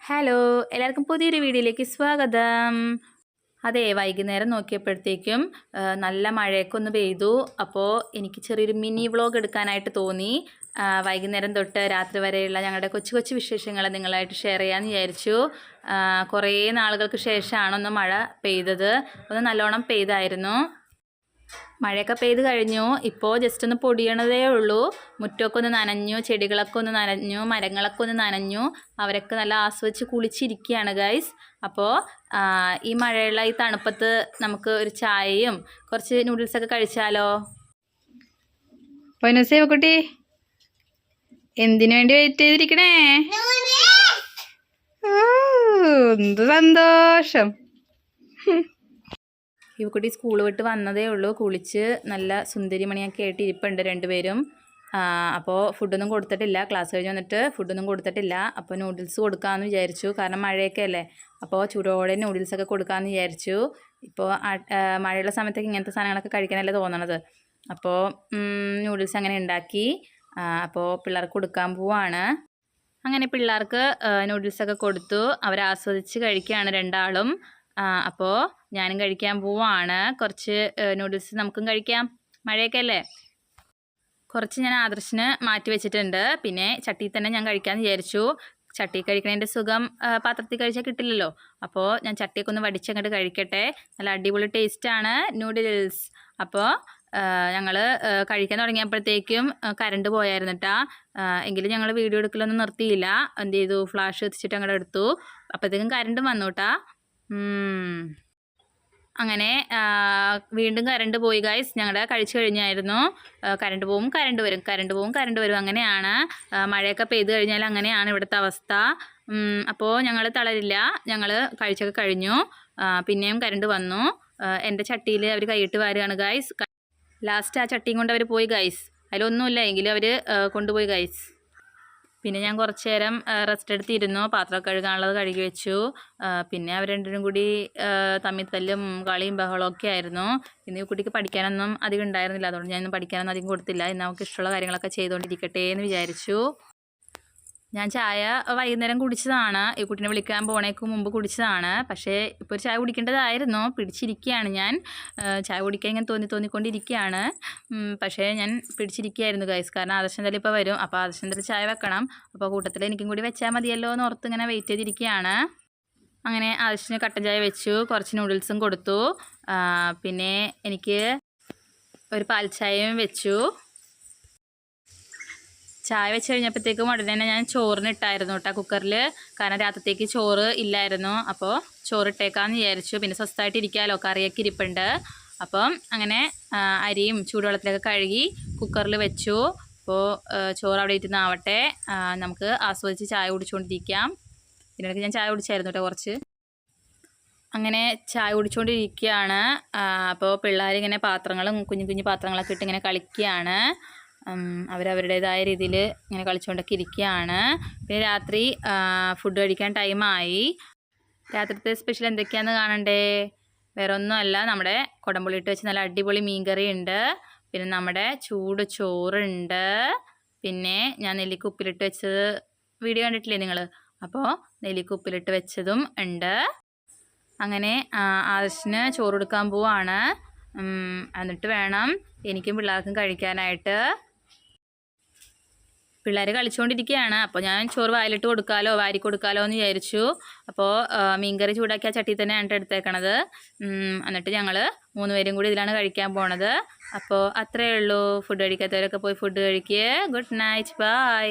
Hello എല്ലാവർക്കും പുതിയൊരു വീഡിയോയിലേക്ക് സ്വാഗതം. അതെ വൈകുന്നേരം നോക്കിയപ്പോഴത്തേക്കും നല്ല മഴയൊക്കെ ഒന്ന് പെയ്തു. അപ്പോൾ എനിക്ക് ചെറിയൊരു മിനി വ്ളോഗ് എടുക്കാനായിട്ട് തോന്നി. വൈകുന്നേരം തൊട്ട് രാത്രി വരെയുള്ള ഞങ്ങളുടെ കൊച്ചു കൊച്ചു വിശേഷങ്ങൾ നിങ്ങളായിട്ട് ഷെയർ ചെയ്യാമെന്ന് വിചാരിച്ചു. കുറേ നാളുകൾക്ക് ശേഷമാണ് ഒന്ന് മഴ പെയ്തത്. ഒന്ന് നല്ലോണം പെയ്തായിരുന്നു. മഴയൊക്കെ പെയ്ത് കഴിഞ്ഞു. ഇപ്പോൾ ജസ്റ്റ് ഒന്ന് പൊടിയണതേ ഉള്ളൂ. മുറ്റമൊക്കെ ഒന്ന് നനഞ്ഞു ചെടികളൊക്കെ ഒന്ന് നനഞ്ഞു മരങ്ങളൊക്കെ ഒന്ന് നനഞ്ഞു. അവരൊക്കെ നല്ല ആസ്വദിച്ച് കുളിച്ചിരിക്കുകയാണ് ഗൈസ് അപ്പോൾ ഈ മഴയുള്ള ഈ തണുപ്പത്ത് നമുക്ക് ഒരു ചായയും കുറച്ച് നൂഡിൽസൊക്കെ കഴിച്ചാലോ? കുട്ടി എന്തിനു വേണ്ടി വെയിറ്റ് ചെയ്തിരിക്കണേ? എന്ത് സന്തോഷം. ഇവക്കുട്ടി സ്കൂൾ വിട്ട് വന്നതേ ഉള്ളൂ. കുളിച്ച് നല്ല സുന്ദരിമണിയൊക്കെ ആയിട്ട് ഇരിപ്പുണ്ട് രണ്ടുപേരും. അപ്പോൾ ഫുഡൊന്നും കൊടുത്തിട്ടില്ല. ക്ലാസ് കഴിഞ്ഞ് വന്നിട്ട് ഫുഡൊന്നും കൊടുത്തിട്ടില്ല. അപ്പോൾ നൂഡിൽസ് കൊടുക്കാമെന്ന് വിചാരിച്ചു. കാരണം മഴയൊക്കെ അല്ലേ? അപ്പോൾ ചൂടോടെ നൂഡിൽസൊക്കെ കൊടുക്കാമെന്ന് വിചാരിച്ചു. ഇപ്പോൾ മഴയുള്ള സമയത്തൊക്കെ ഇങ്ങനത്തെ സാധനങ്ങളൊക്കെ കഴിക്കാനല്ലേ തോന്നണത്. അപ്പോൾ നൂഡിൽസ് അങ്ങനെ ഉണ്ടാക്കി. അപ്പോൾ പിള്ളേർക്ക് കൊടുക്കാൻ പോവാണ്. അങ്ങനെ പിള്ളേർക്ക് നൂഡിൽസൊക്കെ കൊടുത്തു. അവർ ആസ്വദിച്ച് കഴിക്കുകയാണ് രണ്ടാളും. അപ്പോൾ ഞാനും കഴിക്കാൻ പോവാണ്. കുറച്ച് നൂഡിൽസ് നമുക്കും കഴിക്കാം. മഴയൊക്കെ അല്ലേ? കുറച്ച് ഞാൻ ആദർശിന് മാറ്റി വെച്ചിട്ടുണ്ട്. പിന്നെ ചട്ടി തന്നെ ഞാൻ കഴിക്കാമെന്ന് വിചാരിച്ചു. ചട്ടി കഴിക്കണതിന്റെ സുഖം പാത്രത്തിൽ കഴിച്ചാൽ കിട്ടില്ലല്ലോ. അപ്പോൾ ഞാൻ ചട്ടിയൊക്കെ ഒന്ന് വടിച്ചങ്ങോട്ട് കഴിക്കട്ടെ. നല്ല അടിപൊളി ടേസ്റ്റാണ് നൂഡിൽസ് അപ്പോൾ ഞങ്ങൾ കഴിക്കാൻ തുടങ്ങിയപ്പോഴത്തേക്കും കറണ്ട് പോയായിരുന്നിട്ടാ എങ്കിലും ഞങ്ങൾ വീഡിയോ എടുക്കലൊന്നും നിർത്തിയില്ല. എന്ത് ചെയ്തു? ഫ്ലാഷ് എത്തിച്ചിട്ട് അങ്ങോട്ട് എടുത്തു. അപ്പോഴത്തേക്കും കറണ്ടും വന്നു കേട്ടാ. അങ്ങനെ വീണ്ടും കറണ്ട് പോയി ഗൈസ് ഞങ്ങളുടെ കഴിച്ചു കഴിഞ്ഞായിരുന്നു. കരണ്ട് പോവും കറണ്ട് വരും കറണ്ട് പോവും കറണ്ട് വരും. അങ്ങനെയാണ് മഴയൊക്കെ പെയ്ത് കഴിഞ്ഞാൽ അങ്ങനെയാണ് ഇവിടുത്തെ അവസ്ഥ. അപ്പോൾ ഞങ്ങൾ തളരില്ല. ഞങ്ങൾ കഴിച്ചൊക്കെ കഴിഞ്ഞു. പിന്നെയും കറണ്ട് വന്നു. എന്റെ ചട്ടിയിൽ അവർ കൈയിട്ട് വാരുകയാണ് ഗൈസ് ലാസ്റ്റ് ആ ചട്ടിയും കൊണ്ട് അവർ പോയി ഗൈസ് അതിലൊന്നുമില്ല. എങ്കിലും അവർ കൊണ്ടുപോയി ഗൈസ് പിന്നെ ഞാൻ കുറച്ച് നേരം റെസ്റ്റ് എടുത്തിരുന്നു. പാത്രം കഴുകാനുള്ളത് കഴുകി വെച്ചു. പിന്നെ അവർ രണ്ടിനും കൂടി തമ്മിൽ തല്ലും കളിയും ഒക്കെ ആയിരുന്നു. ഇന്ന് ഈ കുട്ടിക്ക് പഠിക്കാനൊന്നും അധികം ഉണ്ടായിരുന്നില്ല. അതുകൊണ്ട് ഞാനൊന്നും പഠിക്കാനൊന്നും അധികം കൊടുത്തില്ല. ഇന്ന് അവൾക്ക് ഇഷ്ടമുള്ള കാര്യങ്ങളൊക്കെ ചെയ്തുകൊണ്ടിരിക്കട്ടെ എന്ന് വിചാരിച്ചു. ഞാൻ ചായ വൈകുന്നേരം കുടിച്ചതാണ്. ഈ കുട്ടീനെ വിളിക്കാൻ പോണേക്ക് മുമ്പ് കുടിച്ചതാണ്. പക്ഷേ ഇപ്പോൾ ഒരു ചായ കുടിക്കേണ്ടതായിരുന്നു. പിടിച്ചിരിക്കുകയാണ് ഞാൻ. ചായ കുടിക്കാൻ ഇങ്ങനെ തോന്നി തോന്നിക്കൊണ്ടിരിക്കുകയാണ് പക്ഷേ ഞാൻ പിടിച്ചിരിക്കുകയായിരുന്നു ഗൈസ് കാരണം ആദർശം എന്തായാലും ഇപ്പോൾ വരും. അപ്പോൾ ആദർശം എന്തായാലും ചായ വെക്കണം. അപ്പോൾ കൂട്ടത്തിൽ എനിക്കും കൂടി വെച്ചാൽ മതിയല്ലോ എന്ന് ഓർത്ത് ഇങ്ങനെ വെയിറ്റ് ചെയ്തിരിക്കുകയാണ് അങ്ങനെ ആദർശിന് കട്ടൻ ചായ വെച്ചു. കുറച്ച് നൂഡിൽസും കൊടുത്തു. പിന്നെ എനിക്ക് ഒരു പാൽ ചായയും വെച്ചു. ചായ വെച്ച് കഴിഞ്ഞപ്പോഴത്തേക്കും ഉടനെ തന്നെ ഞാൻ ചോറിന് ഇട്ടായിരുന്നു കേട്ടോ കുക്കറിൽ. കാരണം രാത്രത്തേക്ക് ചോറ് ഇല്ലായിരുന്നു. അപ്പോൾ ചോറ് ഇട്ടേക്കാന്ന് വിചാരിച്ചു. പിന്നെ സ്വസ്ഥമായിട്ട് ഇരിക്കാമല്ലോ കറിയൊക്കെ ഇരിപ്പുണ്ട്. അപ്പം അങ്ങനെ അരിയും ചൂടുവെള്ളത്തിലൊക്കെ കഴുകി കുക്കറിൽ വെച്ചു. അപ്പോൾ ചോറ് അവിടെ ഇരുന്നാവട്ടെ നമുക്ക് ആസ്വദിച്ച് ചായ കുടിച്ചുകൊണ്ടിരിക്കാം. പിന്നെ ഇടയ്ക്ക് ഞാൻ ചായ കുടിച്ചായിരുന്നു കേട്ടോ കുറച്ച്. അങ്ങനെ ചായ കുടിച്ചുകൊണ്ടിരിക്കുകയാണ്. അപ്പോൾ പിള്ളേരിങ്ങനെ പാത്രങ്ങളും കുഞ്ഞു കുഞ്ഞു പാത്രങ്ങളൊക്കെ ഇട്ട് ഇങ്ങനെ കളിക്കുകയാണ്. അവരവരുടേതായ രീതിയിൽ ഇങ്ങനെ കളിച്ചുകൊണ്ടൊക്കെ ഇരിക്കുകയാണ് പിന്നെ രാത്രി ഫുഡ് കഴിക്കാൻ ടൈമായി രാത്രിത്തെ സ്പെഷ്യൽ എന്തൊക്കെയാണെന്ന് കാണണ്ടേ? വേറെ ഒന്നുമല്ല നമ്മുടെ കുടംപുളിയിട്ട് വെച്ച് നല്ല അടിപൊളി മീൻകറി ഉണ്ട്. പിന്നെ നമ്മുടെ ചൂട് ചോറുണ്ട്. പിന്നെ ഞാൻ നെല്ലിക്കുപ്പിലിട്ട് വെച്ചത് വീഡിയോ കണ്ടിട്ടില്ലേ നിങ്ങൾ അപ്പോൾ നെല്ലിക്കുപ്പിലിട്ട് വെച്ചതും ഉണ്ട്. അങ്ങനെ ആദർശിന് ചോറ് കൊടുക്കാൻ പോവാണ്. എന്നിട്ട് വേണം എനിക്കും പിള്ളേർക്കും കഴിക്കാനായിട്ട്. പിള്ളേർ കളിച്ചുകൊണ്ടിരിക്കുകയാണ് അപ്പോൾ ഞാൻ ചോറ് വായിലിട്ട് കൊടുക്കാലോ വാരി കൊടുക്കാലോ എന്ന് വിചാരിച്ചു. അപ്പോൾ മീൻകറി മീൻകറി ചൂടാക്കിയ ചട്ടി തന്നെയാണ് എടുത്തേക്കണത്. എന്നിട്ട് ഞങ്ങൾ മൂന്ന് പേരും കൂടി ഇതിലാണ് കഴിക്കാൻ പോണത്. അപ്പോൾ അത്രയേ ഉള്ളൂ. ഫുഡ് കഴിക്കാത്തവരൊക്കെ പോയി ഫുഡ് കഴിക്കുക ഗുഡ് നൈറ്റ് ബൈ